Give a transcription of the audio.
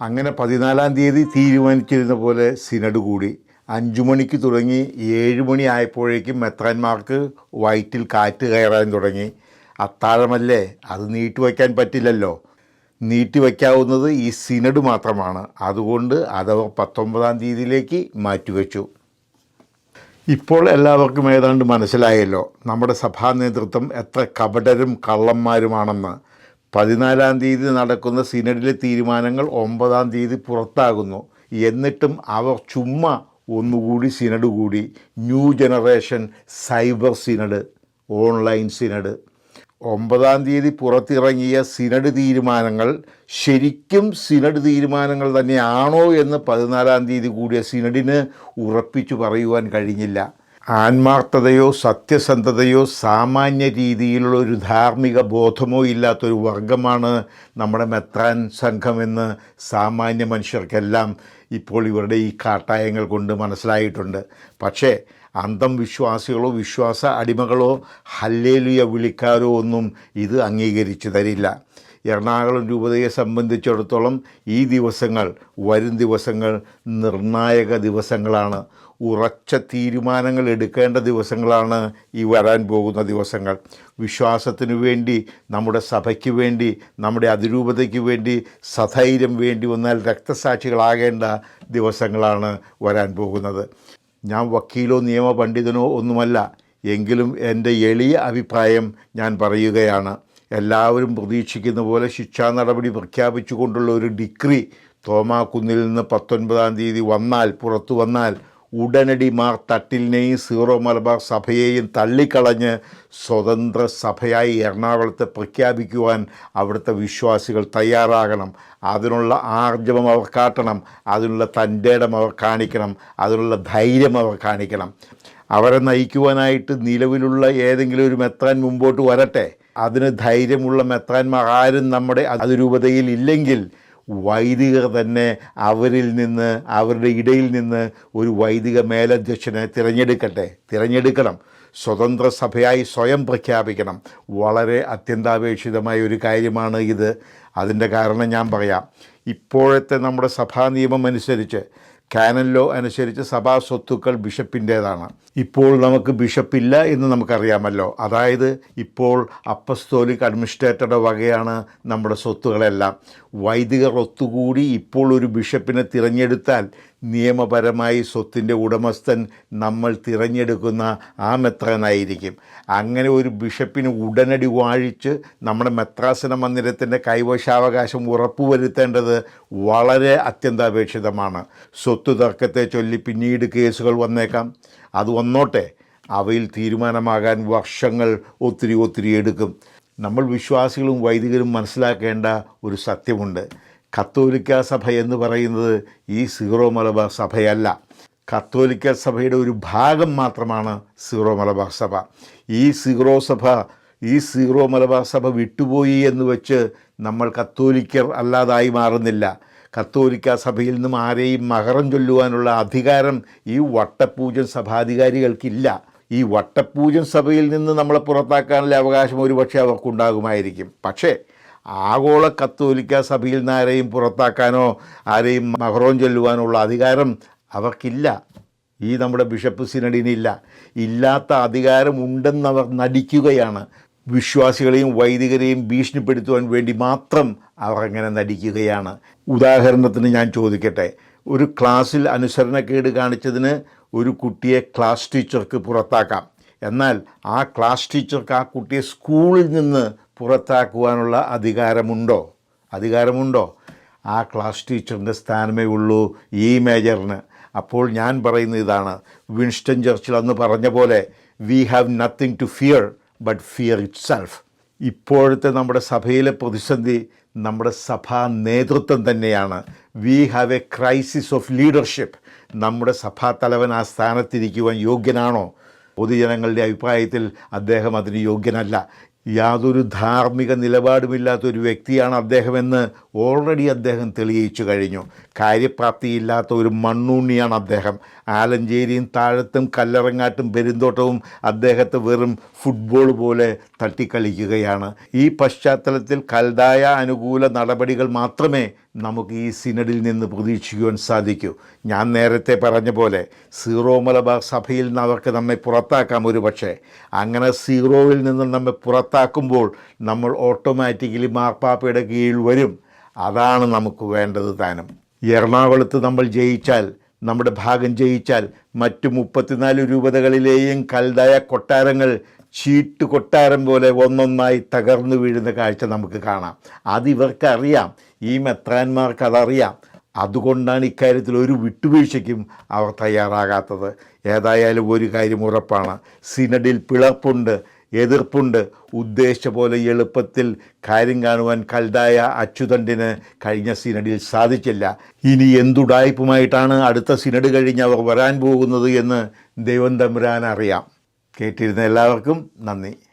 അങ്ങനെ പതിനാലാം തീയതി തീരുമാനിച്ചിരുന്ന പോലെ സിനഡ് കൂടി. അഞ്ചു മണിക്ക് തുടങ്ങി ഏഴ് മണി ആയപ്പോഴേക്കും മെത്രാന്മാർക്ക് വയറ്റിൽ കാറ്റ് കയറാൻ തുടങ്ങി. അത്താഴമല്ലേ അത് നീട്ടിവയ്ക്കാൻ പറ്റില്ലല്ലോ. നീട്ടിവയ്ക്കാവുന്നത് ഈ സിനഡ് മാത്രമാണ്. അതുകൊണ്ട് അതവർ പത്തൊമ്പതാം തീയതിയിലേക്ക് മാറ്റിവെച്ചു. ഇപ്പോൾ എല്ലാവർക്കും ഏതാണ്ട് മനസ്സിലായല്ലോ നമ്മുടെ സഭാ നേതൃത്വം എത്ര കപടരും കള്ളന്മാരുമാണെന്ന്. പതിനാലാം തീയതി നടക്കുന്ന സിനഡിലെ തീരുമാനങ്ങൾ ഒമ്പതാം തീയതി പുറത്താകുന്നു. എന്നിട്ടും അവർ ചുമ്മാ ഒന്നുകൂടി സിനഡ് കൂടി. New generation cyber synod online synod. ഒമ്പതാം തീയതി പുറത്തിറങ്ങിയ സിനഡ് തീരുമാനങ്ങൾ ശരിക്കും സിനഡ് തീരുമാനങ്ങൾ തന്നെയാണോ എന്ന് പതിനാലാം തീയതി കൂടിയ സിനഡിന് ഉറപ്പിച്ചു പറയുവാൻ കഴിഞ്ഞില്ല. ആത്മാർത്ഥതയോ സത്യസന്ധതയോ സാമാന്യ രീതിയിലുള്ള ഒരു ധാർമ്മിക ബോധമോ ഇല്ലാത്തൊരു വർഗമാണ് നമ്മുടെ മെത്രാൻ സംഘമെന്ന് സാമാന്യ മനുഷ്യർക്കെല്ലാം ഇപ്പോൾ ഇവരുടെ ഈ കാട്ടായങ്ങൾ കൊണ്ട് മനസ്സിലായിട്ടുണ്ട്. പക്ഷേ അന്തം വിശ്വാസികളോ വിശ്വാസ അടിമകളോ ഹല്ലേലുയ വിളിക്കാരോ ഒന്നും ഇത് അംഗീകരിച്ചു തരില്ല. എറണാകുളം രൂപതയെ സംബന്ധിച്ചിടത്തോളം ഈ ദിവസങ്ങൾ വരും ദിവസങ്ങൾ നിർണായക ദിവസങ്ങളാണ്. ഉറച്ച തീരുമാനങ്ങൾ എടുക്കേണ്ട ദിവസങ്ങളാണ് ഈ വരാൻ പോകുന്ന ദിവസങ്ങൾ. വിശ്വാസത്തിനു വേണ്ടി നമ്മുടെ സഭയ്ക്ക് വേണ്ടി നമ്മുടെ അതിരൂപതയ്ക്ക് വേണ്ടി സധൈര്യം വേണ്ടി വന്നാൽ രക്തസാക്ഷികളാകേണ്ട ദിവസങ്ങളാണ് വരാൻ പോകുന്നത്. ഞാൻ വക്കീലോ നിയമ പണ്ഡിതനോ ഒന്നുമല്ല. എങ്കിലും എന്റെ എളിയ അഭിപ്രായം ഞാൻ പറയുകയാണ്. എല്ലാവരും പ്രതീക്ഷിക്കുന്ന പോലെ ശിക്ഷാ നടപടി പ്രഖ്യാപിച്ചുകൊണ്ടുള്ള ഒരു ഡിഗ്രി തോമാക്കുന്നിൽ നിന്ന് പത്തൊൻപതാം തീയതി വന്നാൽ പുറത്തു വന്നാൽ ഉടനടി മാർ തട്ടിലിനെയും സീറോ മലബാർ സഭയെയും തള്ളിക്കളഞ്ഞ് സ്വതന്ത്ര സഭയായി എറണാകുളത്തെ പ്രഖ്യാപിക്കുവാൻ അവിടുത്തെ വിശ്വാസികൾ തയ്യാറാകണം. അതിനുള്ള ആർജവം അവർ കാട്ടണം. അതിനുള്ള തന്റെടം അവർ കാണിക്കണം. അതിനുള്ള ധൈര്യം അവർ കാണിക്കണം. അവരെ നയിക്കുവാനായിട്ട് നിലവിലുള്ള ഏതെങ്കിലും ഒരു മെത്രാൻ മുമ്പോട്ട് വരട്ടെ. അതിന് ധൈര്യമുള്ള മെത്രാന്മാർ ആരും നമ്മുടെ അതിരൂപതയിൽ ഇല്ലെങ്കിൽ വൈദികർ തന്നെ അവരിൽ നിന്ന് അവരുടെ ഇടയിൽ നിന്ന് ഒരു വൈദിക മേലധ്യക്ഷനെ തിരഞ്ഞെടുക്കട്ടെ. തിരഞ്ഞെടുക്കണം. സ്വതന്ത്ര സഭയായി സ്വയം പ്രഖ്യാപിക്കണം. വളരെ അത്യന്താപേക്ഷിതമായ ഒരു കാര്യമാണ് ഇത്. അതിന്റെ കാരണം ഞാൻ പറയാം. ഇപ്പോഴത്തെ നമ്മുടെ സഭാ നിയമം അനുസരിച്ച് കാനൻ ലോ അനുസരിച്ച് സഭാ സ്വത്തുക്കൾ ബിഷപ്പിന്റേതാണ്. ഇപ്പോൾ നമുക്ക് ബിഷപ്പില്ല എന്ന് നമുക്കറിയാമല്ലോ. അതായത് ഇപ്പോൾ അപ്പസ്തോലിക് അഡ്മിനിസ്ട്രേറ്ററുടെ വകയാണ് നമ്മുടെ സ്വത്തുകളെല്ലാം. വൈദികർ ഒത്തുകൂടി ഇപ്പോൾ ഒരു ബിഷപ്പിനെ തിരഞ്ഞെടുത്താൽ നിയമപരമായി സ്വത്തിന്റെ ഉടമസ്ഥൻ നമ്മൾ തിരഞ്ഞെടുക്കുന്ന ആ മെത്രാനായിരിക്കും. അങ്ങനെ ഒരു ബിഷപ്പിന് ഉടനടി വാഴിച്ച് നമ്മുടെ മെത്രാസന മന്ദിരത്തിന്റെ കൈവശാവകാശം ഉറപ്പുവരുത്തേണ്ടത് വളരെ അത്യന്താപേക്ഷിതമാണ്. സ്വത്ത് തർക്കത്തെ ചൊല്ലി പിന്നീട് കേസുകൾ വന്നേക്കാം. അത് വന്നോട്ടെ. അവയിൽ തീരുമാനമാകാൻ വർഷങ്ങൾ ഒത്തിരി ഒത്തിരി എടുക്കും. നമ്മൾ വിശ്വാസികളും വൈദികരും മനസ്സിലാക്കേണ്ട ഒരു സത്യമുണ്ട്. കത്തോലിക്ക സഭ എന്ന് പറയുന്നത് ഈ സീറോ മലബാർ സഭയല്ല. കത്തോലിക്ക സഭയുടെ ഒരു ഭാഗം മാത്രമാണ് സീറോ മലബാർ സഭ. ഈ സീറോ സഭ ഈ സീറോ മലബാർ സഭ വിട്ടുപോയി എന്ന് വെച്ച് നമ്മൾ കത്തോലിക്കർ അല്ലാതായി മാറുന്നില്ല. കത്തോലിക്ക സഭയിൽ നിന്നും ആരെയും മകരം ചൊല്ലുവാനുള്ള അധികാരം ഈ വട്ടപൂജൻ സഭാധികാരികൾക്കില്ല. ഈ വട്ടപൂജൻ സഭയിൽ നിന്ന് നമ്മളെ പുറത്താക്കാനുള്ള അവകാശം ഒരുപക്ഷെ അവർക്കുണ്ടാകുമായിരിക്കും. പക്ഷേ ആഗോള കത്തോലിക്ക സഭയിൽ നിന്ന് ആരെയും പുറത്താക്കാനോ ആരെയും മഹറോൻ ചൊല്ലുവാനുള്ള അധികാരം അവർക്കില്ല. ഈ നമ്മുടെ ബിഷപ്പ് സിനഡിനില്ല. ഇല്ലാത്ത അധികാരം ഉണ്ടെന്നവർ നടിക്കുകയാണ്. വിശ്വാസികളെയും വൈദികരെയും ഭീഷണിപ്പെടുത്തുവാൻ വേണ്ടി മാത്രം അവർ അങ്ങനെ നടിക്കുകയാണ്. ഉദാഹരണത്തിന് ഞാൻ ചോദിക്കട്ടെ ഒരു ക്ലാസ്സിൽ അനുസരണക്കേട് കാണിച്ചതിന് ഒരു കുട്ടിയെ ക്ലാസ് ടീച്ചർക്ക് പുറത്താക്കാം. എന്നാൽ ആ ക്ലാസ് ടീച്ചർക്ക് ആ കുട്ടിയെ സ്കൂളിൽ നിന്ന് പുറത്താക്കുവാനുള്ള അധികാരമുണ്ടോ? അധികാരമുണ്ടോ? ആ ക്ലാസ് ടീച്ചറിന്റെ സ്ഥാനമേ ഉള്ളൂ ഈ മേജറിന്. അപ്പോൾ ഞാൻ പറയുന്നത് ഇതാണ്. വിൻസ്റ്റൺ ചർച്ചിൽ അന്ന് പറഞ്ഞ പോലെ we have nothing to fear but fear itself ഇപ്പോഴത്തെ നമ്മുടെ സഭയിലെ പ്രതിസന്ധി നമ്മുടെ സഭാ നേതൃത്വം തന്നെയാണ്. We have a crisis of leadership നമ്മുടെ സഭാ തലവൻ ആ സ്ഥാനത്തിരിക്കുവാൻ യോഗ്യനാണോ? പൊതുജനങ്ങളുടെ അഭിപ്രായത്തിൽ അദ്ദേഹം അതിന് യോഗ്യനല്ല. യാതൊരു ധാർമ്മിക നിലപാടുമില്ലാത്ത ഒരു വ്യക്തിയാണ് അദ്ദേഹമെന്ന് ഓൾറെഡി അദ്ദേഹം തെളിയിച്ചു കഴിഞ്ഞു. കാര്യപ്രാപ്തിയില്ലാത്ത ഒരു മണ്ണൂണ്ണിയാണ് അദ്ദേഹം. ആലഞ്ചേരിയും താഴത്തും കല്ലറങ്ങാട്ടും പെരുന്തോട്ടവും അദ്ദേഹത്തെ വെറും ഫുട്ബോൾ പോലെ തട്ടിക്കളിക്കുകയാണ്. ഈ പശ്ചാത്തലത്തിൽ കൽതായ അനുകൂല നടപടികൾ മാത്രമേ നമുക്ക് ഈ സിനഡിൽ നിന്ന് പ്രതീക്ഷിക്കുവാൻ സാധിക്കൂ. ഞാൻ നേരത്തെ പറഞ്ഞ പോലെ സീറോ മലബാർ സഭയിൽ നിന്ന് അവർക്ക് നമ്മെ പുറത്താക്കാം ഒരു പക്ഷേ അങ്ങനെ സീറോയിൽ നിന്ന് നമ്മെ പുറത്താക്കുമ്പോൾ നമ്മൾ ഓട്ടോമാറ്റിക്കലി മാർപ്പാപ്പയുടെ കീഴിൽ വരും. അതാണ് നമുക്ക് വേണ്ടത് താനും എറണാകുളത്ത് നമ്മൾ ജയിച്ചാൽ നമ്മുടെ ഭാഗം ജയിച്ചാൽ മറ്റു മുപ്പത്തിനാല് രൂപതകളിലെയും കൽതായ കൊട്ടാരങ്ങൾ ചീട്ട് കൊട്ടാരം പോലെ ഒന്നൊന്നായി തകർന്നു വീഴുന്ന കാഴ്ച നമുക്ക് കാണാം. അതിവർക്കറിയാം ഈ മെത്രാന്മാർക്ക് അതറിയാം. അതുകൊണ്ടാണ് ഇക്കാര്യത്തിൽ ഒരു വിട്ടുവീഴ്ചയ്ക്കും അവർ തയ്യാറാകാത്തത്. ഏതായാലും ഒരു കാര്യം ഉറപ്പാണ്. സിനഡിൽ പിളർപ്പുണ്ട്. എതിർപ്പുണ്ട്. ഉദ്ദേശിച്ച പോലെ എളുപ്പത്തിൽ കാര്യം കാണുവാൻ കൽതായ അച്യുതണ്ടിന് കഴിഞ്ഞ സിനഡിൽ സാധിച്ചില്ല. ഇനി എന്തുടായ്പുമായിട്ടാണ് അടുത്ത സിനഡ് കഴിഞ്ഞ് അവർ വരാൻ പോകുന്നത് എന്ന് ദൈവം തമ്പുരാൻ അറിയാം കേട്ടിരുന്ന എല്ലാവർക്കും നന്ദി.